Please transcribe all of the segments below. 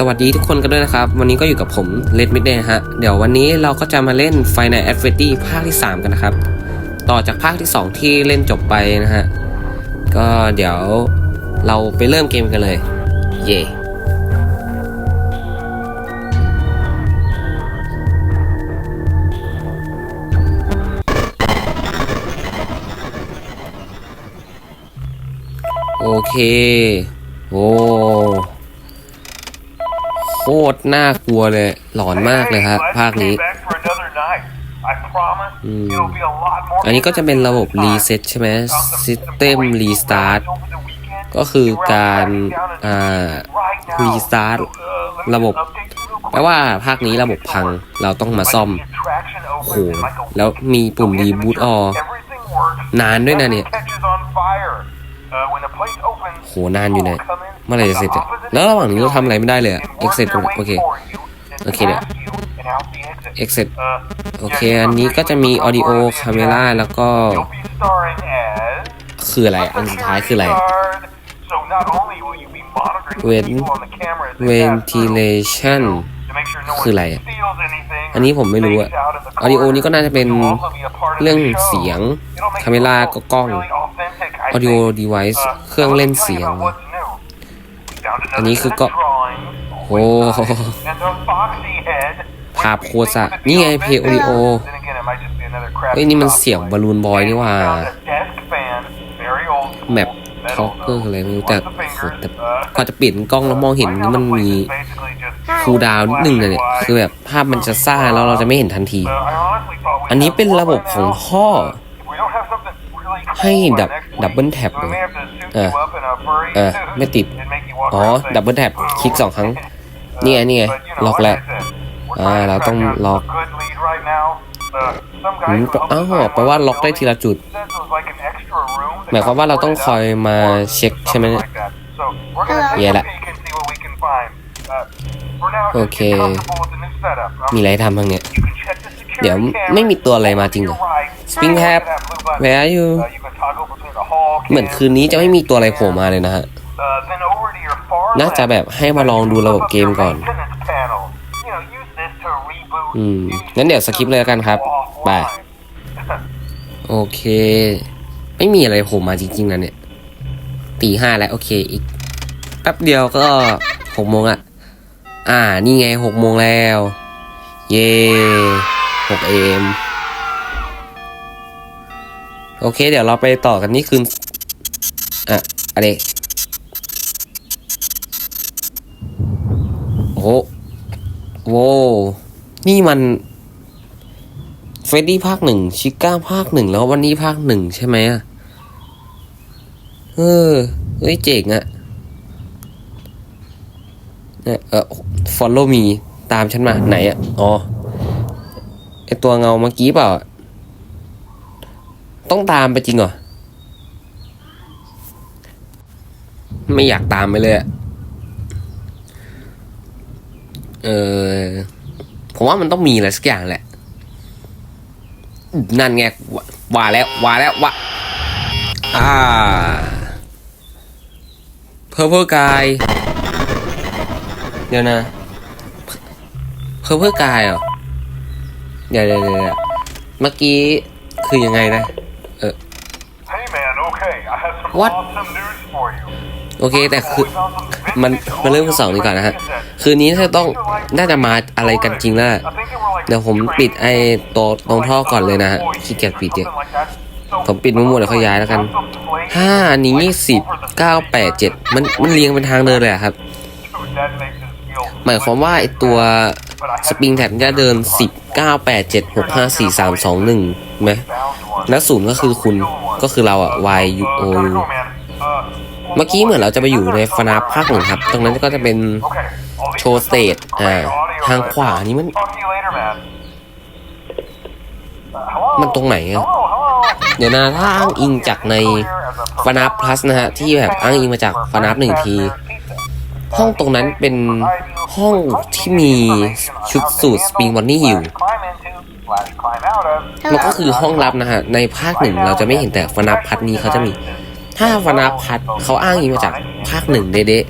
สวัสดีทุกคนกันด้วยนะครับ วันนี้ก็อยู่กับผมเลดมิดเดย์ฮะ เดี๋ยววันนี้เราก็จะมาเล่น f i n a l a d v e r t y ภาคที่ 3 กันนะครับ ต่อจากภาคที่ 2 ที่เล่นจบไปนะฮะ ก็เดี๋ยวเราไปเริ่มเกมกันเลย เย่โอเค โอ้ คตรน่ากลัวเลย หลอนมากเลยครับภาคนี้อืมอันนี้ก็จะเป็นระบบรีเซ็ตใช่ไหม System Restart ก็คือการอ่า Restart ระบบแปลว่าภาคนี้ระบบพังเราต้องมาซ่อมโหแล้วมีปุ่ม Reboot All นานด้วยนะเนี่ย โหนานอยู่นะเมื่อไหร่จะเสร็จอะแล้วระหว่างนี้เราทำอะไรไม่ได้เลยอะ Exit ก่อนโอเค โอเคเดี๋ยว Exit โอเค อันนี้ก็จะมี Audio Camera แล้วก็ คืออะไร อันสุดท้ายคืออะไร Ven Ventilation คืออะไรอะอันนี้ผมไม่รู้อะ Audio นี้ก็น่าจะเป็นเรื่องเสียง Camera ก็กล้อง Audio Device เครื่องเล่นเสียง อันนี้คือก็โอ้โหภาพโคตรอะนี่ไงเพย์โอริโอเฮ้ยนี่มันเสียงบอลลูนบอยนี่ว่า แมปท็อกเกอร์อะไรไม่รู้แต่แต่พอจะเปลี่ยนกล้องแล้วมองเห็นนี่มันมีคูดาวนิดนึงเนี่ยคือแบบภาพมันจะซ่าแล้วเราจะไม่เห็นทันที อันนี้เป็นระบบของท่อ ให้ดับดับเบิลแท็บเลยเออเออไม่ติด อ๋อ ดับเบิลแท็บคลิกสองครั้ง นี่ไงนี่ไงล็อกแล้วอ่าเราต้องล็อกอืมอ้าวแปลว่าล็อกได้ทีละจุด หมายความว่าเราต้องคอยมาเช็คใช่ไหมเนี่ยแย่ละ โอเค มีอะไรทำบ้างเนี่ย เดี๋ยวไม่มีตัวอะไรมาจริงเหรอ Spring Tab Where are you เหมือนคืนนี้จะไม่มีตัวอะไรโผล่มาเลยนะฮะ น่าจะแบบให้มาลองดูระบบเกมก่อน อืม งั้นเดี๋ยวสคิปเลยแล้วกันครับบายโอเค ไม่มีอะไรโผล่มาจริงๆนะเนี่ยตีห้าแล้ว โอเคอีกแป๊บเดียวก็หกโมงอะอ่า นี่ไงหกโมงแล้ว เย่หกเอมโอเค เดี๋ยวเราไปต่อกันนี่คืนอะอะไรโอ้โหโว้นี่มันเฟรดดี้ภาคหนึ่งชิก้าภาคหนึ่งแล้ววันนี้ภาคหนึ่งใช่ไหมอะเออเฮ้ยเจ๋งอะเนี่ยเออ follow me ตามฉันมาไหนอะอ๋อไอตัวเงาเมื่อกี้เปล่า ต้องตามไปจริงเหรอ ไม่อยากตามไปเลยอะเออผมว่ามันต้องมีอะไรสักอย่างแหละ นั่นไงว่าแล้วว่าแล้วว่าอ่าเพอร์เพอร์กาย เดี๋ยวนะ เพอร์เพอร์กายเหรอ เดี๋ยวเดี๋ยวเดี๋ยวเมื่อกี้คือยังไงนะ วัดโอเค แต่คือมันมันเริ่มข้อสองดีกว่านะฮะ คืนนี้ถ้าต้องน่าจะมาอะไรกันจริงแล้วแหละเดี๋ยวผมปิดไอ้ตัวตรงท่อก่อนเลยนะฮะขี้เกียจปิดเยอะผมปิดมันหมดแล้วค่อยย้ายแล้วกันห้าอันนี้ยี่สิบเก้าแปดเจ็ดมันมันเรียงเป็นทางเดินเลยอะครับ หมายความว่าไอตัวสปริงแท็บจะเดินสิบเก้าแปดเจ็ดหกห้าสี่สามสองหนึ่งไหมแล้วศูนย์ก็คือคุณก็คือเราอะ Y U O U เมื่อกี้เหมือนเราจะไปอยู่ในฟนาภาคหนึ่งครับ ตรงนั้นก็จะเป็นโชว์สเตจอ่าทางขวานี้มัน มันตรงไหนอะเดี๋ยวนะถ้าอ้างอิงจากในฟนาพลัสนะฮะ ที่แบบอ้างอิงมาจากฟนาหนึ่งที ห้องตรงนั้นเป็นห้องที่มีชุดสูตรสปริงวันนี่อยู่มันก็คือห้องลับนะฮะ ในภาคหนึ่งเราจะไม่เห็นแต่ฟนาพัทนี้เขาจะมี ถ้าฟนาพัทเขาอ้างอิงมาจากภาคหนึ่งเด๊ะ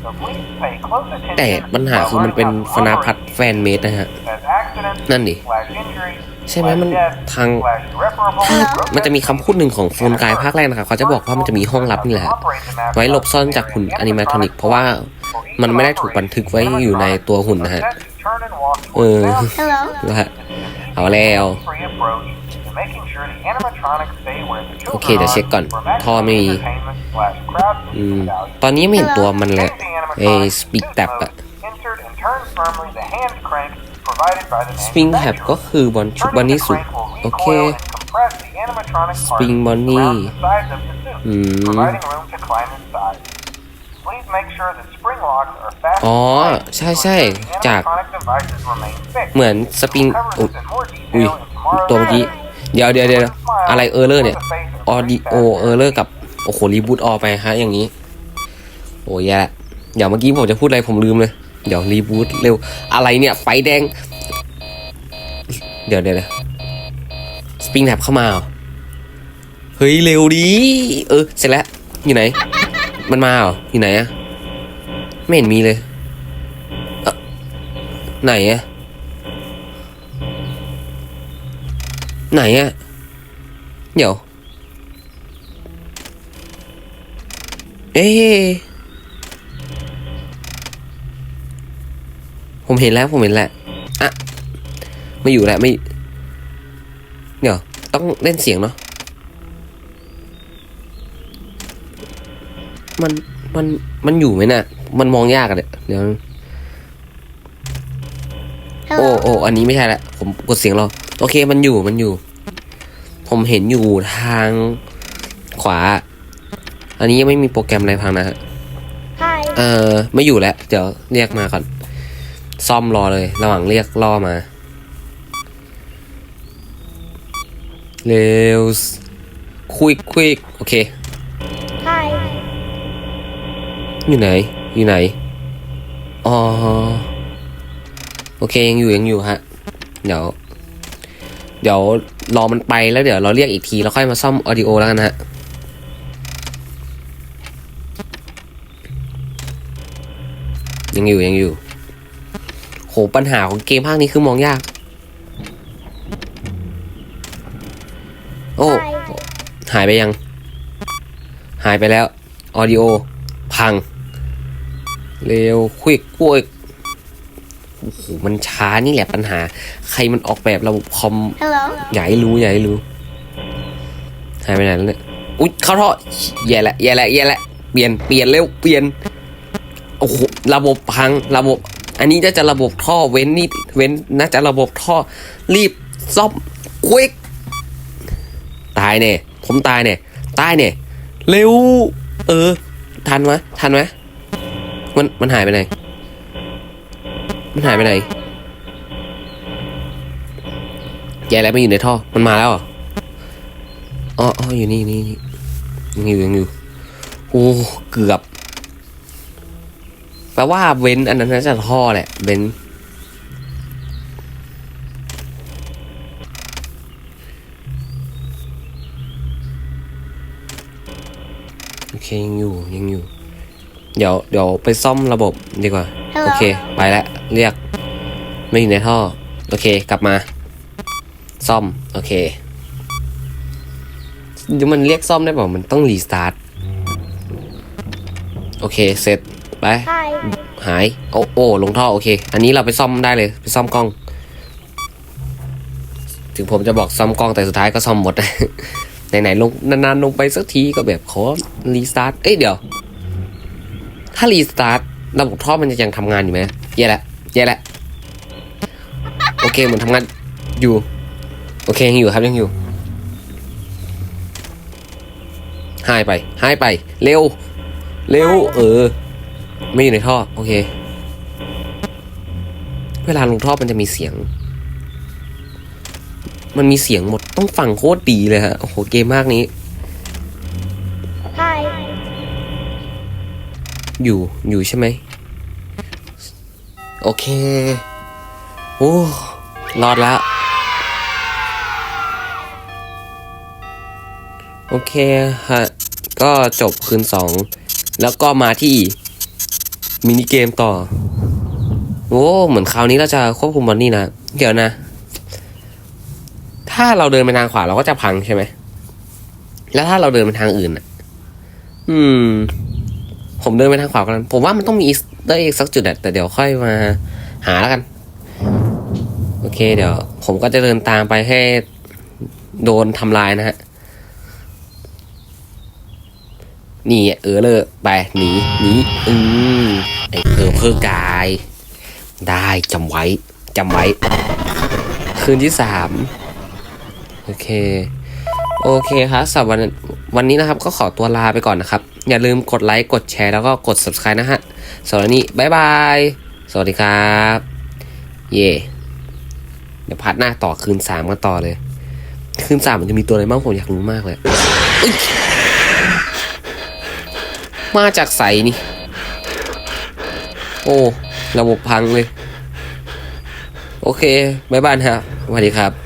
แต่ปัญหาคือมันเป็นฟนาพัดแฟนเมดนะฮะ นั่นดิ ใช่ไหมมันทางถ้ามันจะมีคำพูดหนึ่งของโฟนกายภาคแรกนะครับเขาจะบอกว่ามันจะมีห้องลับนี่แหละ ไว้หลบซ่อนจากหุ่นอนิเมทรอนิก เพราะว่า มันไม่ได้ถูกบันทึกไว้อยู่ในตัวหุ่นนะฮะ เออ Hello. ว่าเอาแล้ว โอเคเดี๋ยวเช็คก่อน ท่อไม่มี อืม ตอนนี้ไม่เห็นตัวมันเลยไอ้สปีกแท็บอะสปริงแท็บก็คือบอลชุดบอลนี่สุด โอเค สปริงบอลนี่ อืม อ๋อ ใช่ใช่จาก เหมือนสปริงอุ๊ยอุ้ยตัวเมื่อกี้ เดี๋ยวเดี๋ยวเดี๋ยวอะไรเออร์เลอร์เนี่ยออดิโอเออร์เลอร์กับ โอ้โหรีบูตออกไปฮะ อย่างนี้ โอ้ยแย่ละเดี๋ยวเมื่อกี้ผมจะพูดอะไรผมลืมเลย เดี๋ยวรีบูตเร็ว อะไรเนี่ย ไฟแดง เดี๋ยวเดี๋ยวเดี๋ยวสปริงแท็บเข้ามาเหรอเฮ้ย เร็วดี เออ เสร็จแล้ว อยู่ไหน มันมาเหรออยู่ไหนอะไม่เห็นมีเลยเออไหนอะไหนอะเดี๋ยว เอ๊ะผมเห็นแล้วผมเห็นแล้วอะไม่อยู่แล้วไม่ เดี๋ยว ต้องเล่นเสียงเนาะ มันมันมันอยู่ไหมน่ะ มันมองยากอะเดี๋ยวเดี๋ยว โอ้ Hello. โอ้อันนี้ไม่ใช่ละผมกดเสียงรอโอเคมันอยู่มันอยู่ ผมเห็นอยู่ทางขวา อันนี้ยังไม่มีโปรแกรมอะไรพังนะฮะ Hi. เออไม่อยู่แล้ว เดี๋ยวเรียกมาก่อน ซ่อมรอเลย ระหว่างเรียกล่อมา เร็วคุยคุยโอเค อยู่ไหน อยู่ไหน อ๋อ โอเคยังอยู่ยังอยู่ฮะ เดี๋ยว เดี๋ยวรอมันไปแล้วเดี๋ยวเราเรียกอีกทีแล้วค่อยมาซ่อมออดิโอแล้วกันนะฮะยังอยู่ยังอยู่ โหปัญหาของเกมภาคนี้คือมองยาก โอ้ Hi. หายไปยัง หายไปแล้ว ออดิโอ พัง เร็วควิกควิกโอ้โหมันช้านี่แหละปัญหา ใครมันออกแบบระบบคอม Hello. อย่าให้รู้อย่าให้รู้หายไปไหนแล้วเนี่ยอุ๊ยเข้าท่อแย่ละแย่ละแย่ละเปลี่ยนเปลี่ยนเร็วเปลี่ยนโอ้โหระบบพังระบบ อันนี้น่าจะระบบท่อเว้นนี่เว้นน่าจะระบบท่อรีบซ่อมควิกตายเนี่ยผมตายเนี่ยตายเนี่ยเร็ว เออ ทันไหมทันไหม มันมันหายไปไหน มันหายไปไหนแย่แล้วไม่อยู่ในท่อ มันมาแล้วเหรออ๋ออ๋ออยู่นี่นี่นี่ยังอยู่ยังอยู่ โอ้ เกือบ แปลว่าเว้นอันนั้นน่าจะท่อแหละเว้นโอเคยังอยู่ยังอยู่ เดี๋ยวเดี๋ยวไปซ่อมระบบดีกว่า Hello. โอเค ไปแล้วเรียก ไม่อยู่ในท่อ โอเค กลับมา ซ่อม โอเคเดี๋ยวมันเรียกซ่อมได้เปล่ามันต้องรีสตาร์ทโอเค เสร็จ ไป Hi. หาย โอ้โอ้ลงท่อ โอเค อันนี้เราไปซ่อมได้เลย ไปซ่อมกล้อง ถึงผมจะบอกซ่อมกล้องแต่สุดท้ายก็ซ่อมหมด ไหนๆลงนานๆลงไปสักทีก็แบบขอรีสตาร์ทเอ้ยเดี๋ยว ถ้ารีสตาร์ทระบบท่อมันจะยังทำงานอยู่ไหมแย่ละแย่ละโอเคเหมือนทำงานอยู่ โอเคยังอยู่ครับยังอยู่หายไปหายไป เร็ว เร็ว เออ ไม่อยู่ในท่อ โอเค เวลาลงท่อมันจะมีเสียง มันมีเสียงหมดต้องฟังโคตรดีเลยฮะ โอ้โห เกมมากนี้ อยู่อยู่ใช่ไหม โอเค โอ้รอดแล้ว โอเคฮะ ก็จบคืนสอง แล้วก็มาที่มินิเกมต่อ โอ้เหมือนคราวนี้เราจะควบคุมบอนนี่นะ เดี๋ยวนะ ถ้าเราเดินไปทางขวาเราก็จะพังใช่ไหม แล้วถ้าเราเดินไปทางอื่นอะ อืม ผมเดินไปทางขวากันผมว่ามันต้องมีอีสเตอร์เอ็กสักจุดอะแต่เดี๋ยวค่อยมาหาแล้วกัน โอเค เดี๋ยว ผมก็จะเดินตามไปให้โดนทำลายนะฮะ นี่เออเลยไปหนีหนีอืมไอเออเพื่อกาย ได้จำไว้จำไว้ คืนที่สามโอเค โอเคครับสำหรับวันวันนี้นะครับ ก็ขอตัวลาไปก่อนนะครับ อย่าลืมกดไลค์กดแชร์แล้วก็กด subscribe นะฮะสำหรับนี้บายบาย สวัสดีครับ เย่เดี๋ยวพาร์ทหน้าต่อคืนสามกันต่อเลย คืนสามมันจะมีตัวอะไรบ้างผมอยากรู้มากเลยยมาจากใสนี่ โอ้ ระบบพังเลย โอเคบายบายครับสวัสดีครับ